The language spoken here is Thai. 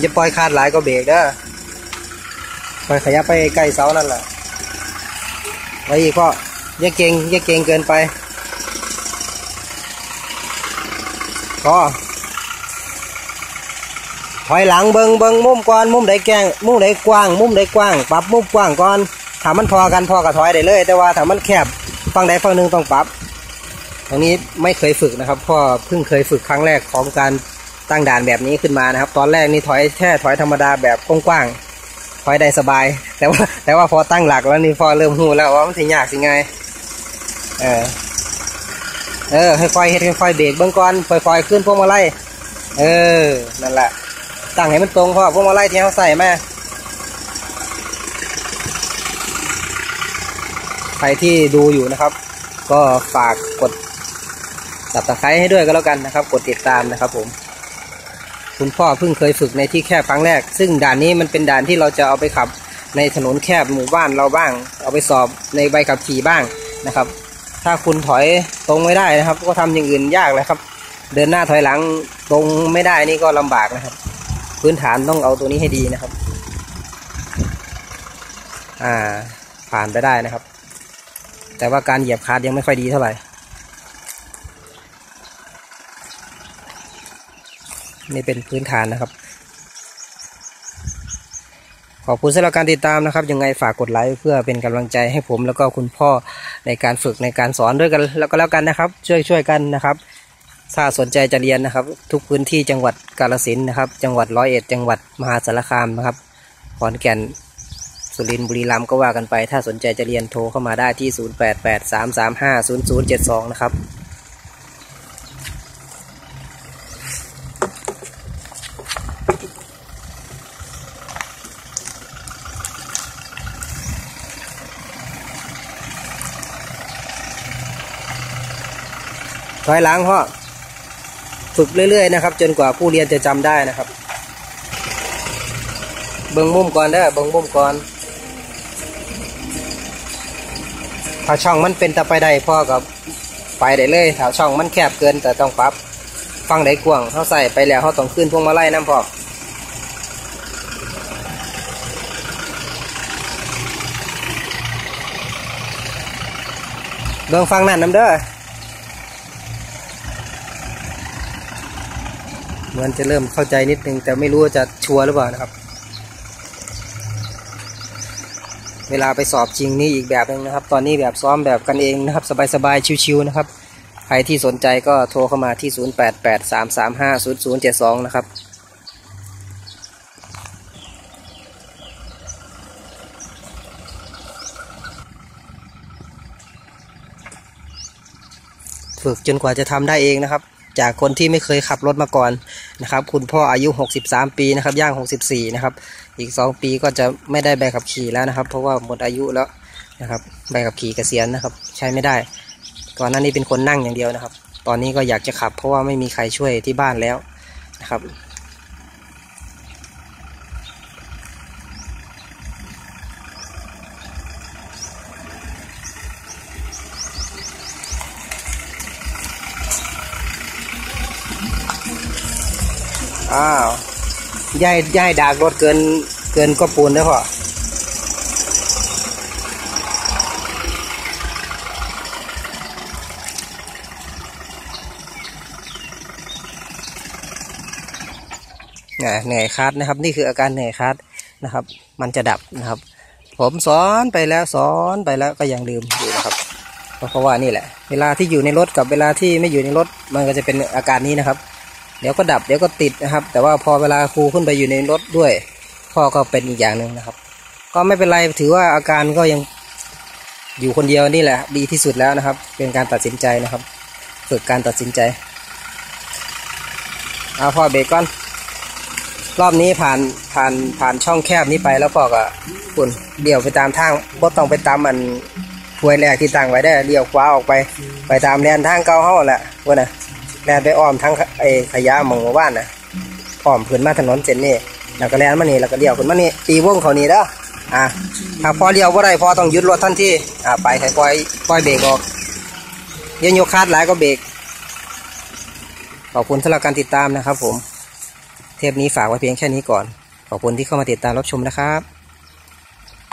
อย่าปล่อยคาดหลายก็เบรกเด้อปล่อยขยับไปใกล้เสานั่นแหละไว้อีกพ่ออย่าเก่งอย่าเก่งเกินไปก็ถอยหลังเบิงเบิงมุมก่อนมุมใดแกงมุมใดกว้าง มุมใดกว้างปรับมุมกว้างก่อนถ้ามันพอกันพอกับถอยได้เลย แต่ว่าถ้ามันแคบฝั่งใดฝั่งหนึ่งต้องปรับ ตรงนี้ไม่เคยฝึกนะครับพ่อเพิ่งเคยฝึกครั้งแรกของการ ตั้งด่านแบบนี้ขึ้นมานะครับ ตอนแรกนี่ถอยแค่ถอยธรรมดาแบบกว้างๆถอยได้สบาย แต่ว่าแต่ว่าพอตั้งหลักแล้วนี่พอเริ่มหูแล้วว่ามันถึงยากสิไงเออเออค่อยๆเฮ็ดค่อยๆเบรกเบื้องก่อนค่อยๆขึ้นพวงมาลัยเออนั่นแหละตั้งให้มันตรงพ่อพวงมาลัยที่เขาใส่มาใครที่ดูอยู่นะครับ ก็ฝากกดสับตะไคร้ให้ด้วยก็แล้วกันนะครับ กดติดตามนะครับผม คุณพ่อเพิ่งเคยฝึกในที่แคบครั้งแรก ซึ่งด่านนี้มันเป็นด่านที่เราจะเอาไปขับในถนนแคบหมู่บ้านเราบ้าง เอาไปสอบในใบขับขี่บ้างนะครับ ถ้าคุณถอยตรงไม่ได้นะครับ ก็ทำอย่างอื่นยากเลยครับ เดินหน้าถอยหลังตรงไม่ได้นี่ก็ลำบากนะครับ พื้นฐานต้องเอาตัวนี้ให้ดีนะครับ อ่าผ่านไปได้นะครับ แต่ว่าการเหยียบคาร์ดยังไม่ค่อยดีเท่าไหร่ นี่เป็นพื้นฐานนะครับ ขอบคุณสำหรับการติดตามนะครับ ยังไงฝากกดไลค์เพื่อเป็นกำลังใจให้ผมแล้วก็คุณพ่อในการฝึกในการสอนด้วยกันแล้วก็แล้วกันนะครับ ช่วยช่วยกันนะครับถ้าสนใจจะเรียนนะครับ ทุกพื้นที่จังหวัดกาฬสินนะครับ จังหวัดร้อยเอ็ดจังหวัดมหาสารคามนะครับขอนแก่นสุรินทร์บุรีรัมย์ก็ว่ากันไป ถ้าสนใจจะเรียนโทรเข้ามาได้ที่ 0883350072 นะครับ ถอยหลังพ่อฝึกเรื่อยๆนะครับ จนกว่าผู้เรียนจะจำได้นะครับ เบิ่งมุมก่อนเด้เบิ่งมุมก่อนถ้าช่องมันเป็นตะไปได้พ่อกับไปได้เลยถ้าช่องมันแคบเกินแต่ต้องปรับฟังได้กว้างเขาใส่ไปแล้วเขาต้องขึ้นพวงมาลัยน้ำพ่อเบิ่งฟังนั่นน้ำเด้อ เหมือนจะเริ่มเข้าใจนิดนึง แต่ไม่รู้ว่าจะชัวร์หรือเปล่านะครับ เวลาไปสอบจริงนี่อีกแบบหนึ่งนะครับ ตอนนี้แบบซ้อมแบบกันเองนะครับ สบายๆชิวๆนะครับใครที่สนใจก็โทรเข้ามาที่ 0883350072 นะครับฝึกจนกว่าจะทำได้เองนะครับ จากคนที่ไม่เคยขับรถมาก่อนนะครับ คุณพ่ออายุ 63 ปีนะครับย่าง 64 นะครับ อีก 2 ปีก็จะไม่ได้ใบขับขี่แล้วนะครับ เพราะว่าหมดอายุแล้วนะครับใบขับขี่เกษียณนะครับ ใช้ไม่ได้ ก่อนหน้านี้เป็นคนนั่งอย่างเดียวนะครับ ตอนนี้ก็อยากจะขับ เพราะว่าไม่มีใครช่วยที่บ้านแล้วนะครับ อ้าวย่ายย่ายดากรถเกินเกินก็ปูนได้พอเนี่ยเหนื่อยคัดนะครับ นี่คืออาการเหนื่อยคัดนะครับ มันจะดับนะครับ ผมสอนไปแล้วสอนไปแล้วก็ยังลืมอยู่นะครับเพราะว่านี่แหละ เวลาที่อยู่ในรถกับเวลาที่ไม่อยู่ในรถมันก็จะเป็นอาการนี้นะครับ เดี๋ยวก็ดับเดี๋ยวก็ติดนะครับ แต่ว่าพอเวลาครูขึ้นไปอยู่ในรถด้วย พ่อก็เป็นอีกอย่างหนึ่งนะครับ ก็ไม่เป็นไรถือว่าอาการก็ยังอยู่คนเดียวนี่แหละ ดีที่สุดแล้วนะครับ เป็นการตัดสินใจนะครับฝึกการตัดสินใจเอาพ่อเบรกก่อนรอบนี้ผ่านผ่านผ่านช่องแคบนี้ไปแล้วพ่อก็ปุ่นเดี่ยวไปตามทางบ่ต้องไปตามมันหวยแรกที่ตั้งไว้ได้เดี่ยวขวาออกไป ไปตามแนวทางเก่าเฮาแหละว่าน่ะ แลนไปอ้อมทั้งไอ้ขยะหมองหมู่บ้านนะอ้อมขึ้นมาถนนเส้นนี้แล้วก็แลนมานี่แล้วก็เลี้ยวขึ้นมานี่ตีวงเขานี่เด้ออะถ้าพอเลี้ยวว่าไรพอต้องยุดรถทันทีอะไปให้ปล่อยปล่อยเบรกออกยันโยคาดหลายก็เบรกขอบคุณสำหรับการติดตามนะครับผม เทปนี้ฝากไว้เพียงแค่นี้ก่อน ขอบคุณที่เข้ามาติดตามรับชมนะครับ